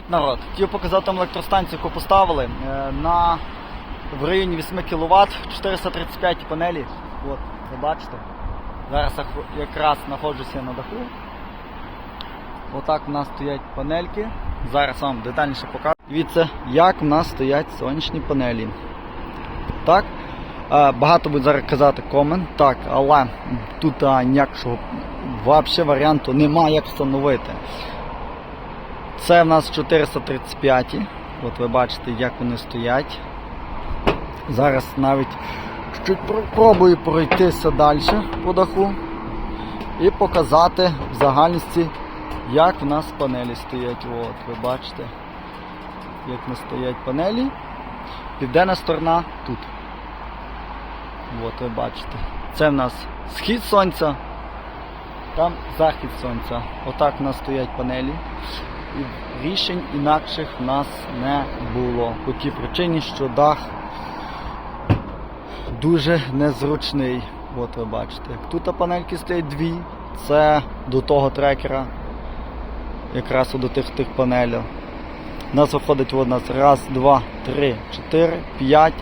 Привіт, народ! Хотів показати вам електростанцію, яку поставили е, на в районі 8 кВт 435 панелі. От, ви бачите. Зараз я якраз знаходжуся на даху. Отак у нас стоять панельки. Зараз вам детальніше покажу. Дивіться, як в нас стоять сонячні панелі. Так. Е, Багато будуть зараз казати комент, так, але тут а, ніякого взагалі варіанту немає, як встановити. Це в нас 435. От ви бачите, як вони стоять. Зараз навіть чуть пробую пройтися далі по даху і показати в загальності, як в нас панелі стоять. От, ви бачите, як не стоять панелі. Південна сторона тут. От ви бачите. Це в нас схід сонця, там захід сонця. Отак в нас стоять панелі. І рішень інакших в нас не було. По тій причині, що дах дуже незручний. От ви бачите. як Тут панельки стоять дві, це до того трекера, якраз до тих тих панелей. У нас виходить у нас раз, два, три, чотири, п'ять,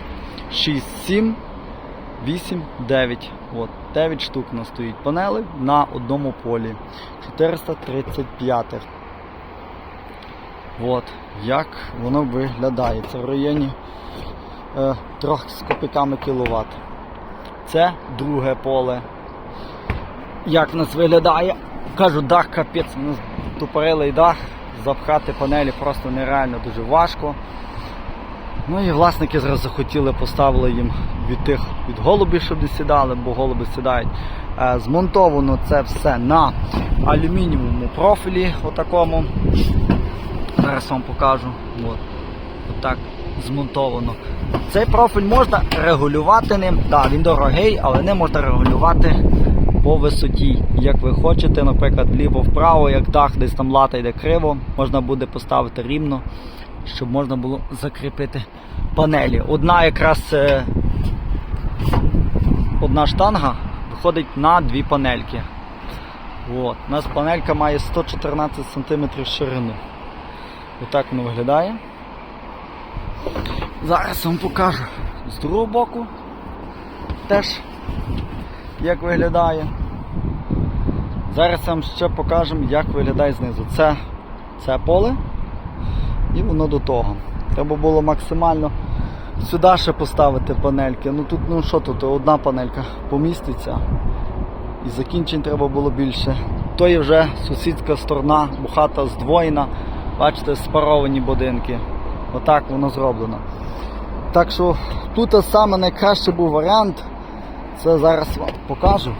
шість, сім, вісім, дев'ять. От, 9 штук у нас стоїть панелей на одному полі. 435. От, як воно виглядає. Це в районі е, трохи з копійками кіловат. Це друге поле. Як в нас виглядає? Кажу, дах капець, нас тупорилий дах, запхати панелі просто нереально дуже важко. Ну і власники зразу захотіли, поставили їм від тих від голубів, щоб не сідали, бо голуби сідають. Е, змонтовано це все на алюмінієвому профілі, отакому. Зараз вам покажу. От. Отак змонтовано. Цей профіль можна регулювати ним. Так, він дорогий, але не можна регулювати по висоті. Як ви хочете, наприклад, вліво-вправо, як дах десь там лата йде криво, можна буде поставити рівно, щоб можна було закріпити панелі. Одна якраз е, одна штанга виходить на дві панельки. От. У нас панелька має 114 см ширину. Отак воно виглядає. Зараз вам покажу з другого боку теж як виглядає. Зараз вам ще покажемо, як виглядає знизу. Це, це поле і воно до того. Треба було максимально сюди ще поставити панельки. Ну тут, ну що тут, одна панелька поміститься. І закінчень треба було більше. То є вже сусідська сторона, бо хата здвоєна. Бачите, спаровані будинки. Отак воно зроблено. Так що тут саме найкращий був варіант. Це зараз вам покажу.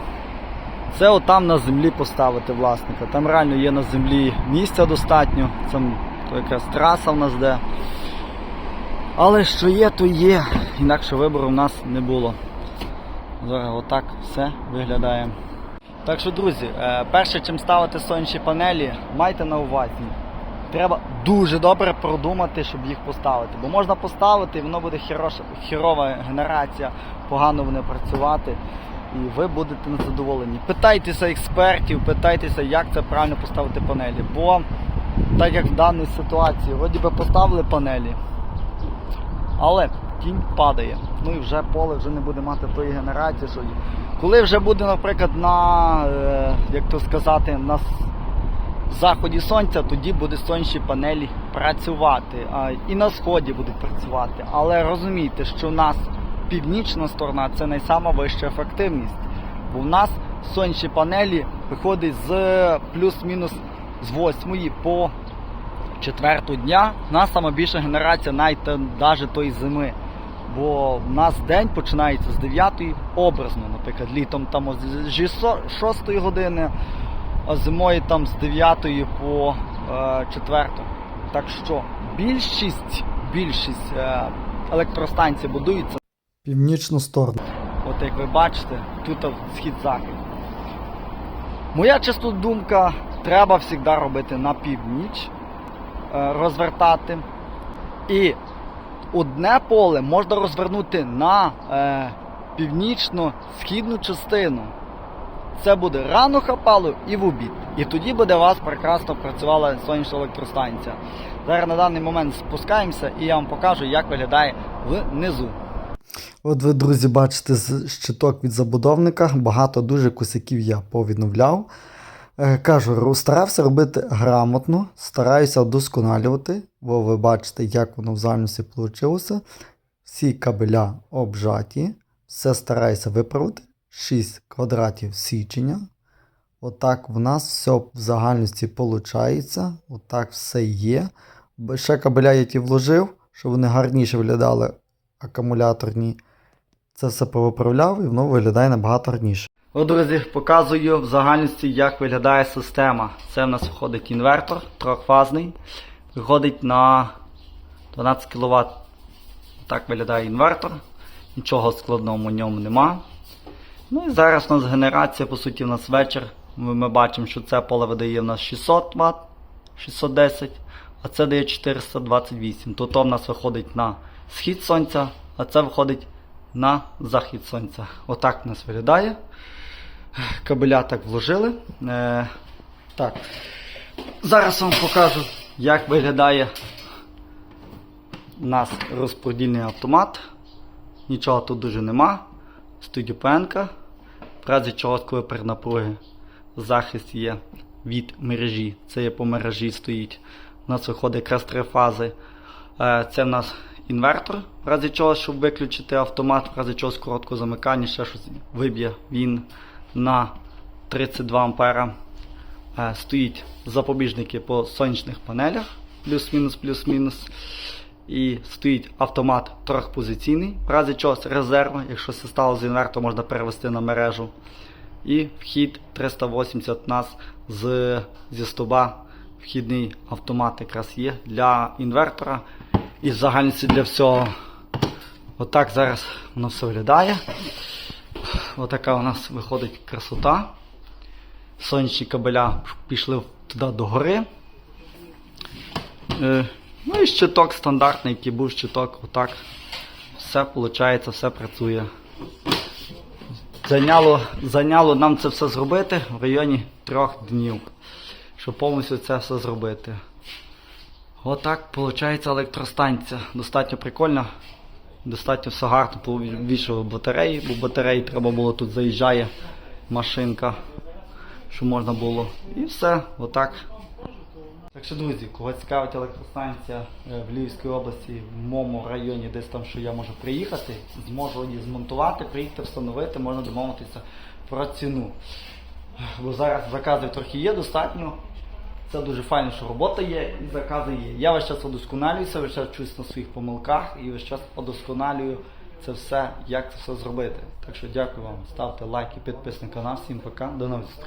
Це отам на землі поставити власника. Там реально є на землі місця достатньо. То якраз траса в нас де. Але що є, то є. Інакше вибору в нас не було. Зараз отак все виглядає. Так що, друзі, е, перше, чим ставити сонячні панелі, майте на увазі. Треба дуже добре продумати, щоб їх поставити. Бо можна поставити, і воно буде хіроша, хірова генерація, погано вони працювати, і ви будете незадоволені. Питайтеся експертів, питайтеся, як це правильно поставити панелі. Бо так як в даній ситуації, вроді би поставили панелі, але тінь падає. Ну і вже поле вже не буде мати тої генерації, коли вже буде, наприклад, на е, як то сказати, на заході сонця, тоді буде сонячні панелі працювати. А, і на сході будуть працювати. Але розумійте, що в нас північна сторона це найсама ефективність. Бо в нас сонячні панелі виходить з плюс-мінус з 8 по 4 дня. У нас сама більша генерація навіть навіть тої зими. Бо в нас день починається з 9 образно, наприклад, літом там з 6 години, а зимою там з 9 по е, 4. Так що більшість, більшість е, електростанцій будується північну сторону. От як ви бачите, тут схід-захід. Моя чисто думка, треба завжди робити на північ, е, розвертати. І одне поле можна розвернути на е, північно-східну частину. Це буде рано хапало і в обід. І тоді буде у вас прекрасно працювала сонячна електростанція. Зараз на даний момент спускаємося і я вам покажу, як виглядає внизу. От ви, друзі, бачите щиток від забудовника. Багато дуже косяків я повідновляв. Е, Кажу, старався робити грамотно, стараюся вдосконалювати, бо ви бачите, як воно в загальності вийшло. Всі кабеля обжаті, все стараюся виправити. 6 квадратів січення. Отак в нас все в загальності виходить. Отак все є. Ще кабеля я ті вложив, щоб вони гарніше виглядали акумуляторні. Це все повиправляв і воно виглядає набагато гарніше. От, друзі, показую в загальності, як виглядає система. Це в нас входить інвертор трьохфазний. Виходить на 12 кВт. Так виглядає інвертор. Нічого складного в ньому нема. Ну і зараз у нас генерація, по суті, у нас вечір. Ми, ми бачимо, що це поле видає в нас 600 Вт, 610, а це дає 428. Тут у нас виходить на схід сонця, а це виходить на захід сонця. Отак у нас виглядає. Кабеля так вложили. Е, так. Зараз вам покажу, як виглядає у нас розподільний автомат. Нічого тут дуже нема. ОПН. В разі чого, коли при захист є від мережі. Це є по мережі стоїть. У нас виходить якраз три фази. Е, Це в нас інвертор, в разі чого, щоб виключити автомат, в разі чогось короткого замикання, ще щось виб'є він на 32 ампера. Е, Стоїть запобіжники по сонячних панелях, плюс-мінус, плюс-мінус. І стоїть автомат трьохпозиційний, в разі чогось резерву, якщо все стало з інвертора, можна перевести на мережу. І вхід 380 у нас з, зі стоба. Вхідний автомат якраз є для інвертора і в загальності для всього. Отак зараз воно все виглядає. Отака у нас виходить красота. Сонячні кабеля пішли туди до гори. Е, Ну і щиток стандартний, який був щиток, отак. Все виходить, все працює. Зайняло, зайняло нам це все зробити в районі трьох днів, щоб повністю це все зробити. Отак виходить електростанція. Достатньо прикольно, достатньо все гарно повішали батареї, бо батареї треба було тут заїжджає машинка, щоб можна було. І все, отак. Так що, друзі, кого цікавить електростанція е, в Львівській області, в моєму районі, десь там, що я можу приїхати, зможу її змонтувати, приїхати, встановити, можна домовитися про ціну. Бо зараз заказів трохи є достатньо. Це дуже файно, що робота є і закази є. Я весь час удосконалююся, весь час чуюсь на своїх помилках і весь час удосконалюю це все, як це все зробити. Так що дякую вам, ставте лайки, підписник на канал, всім пока, до нових зустрічей.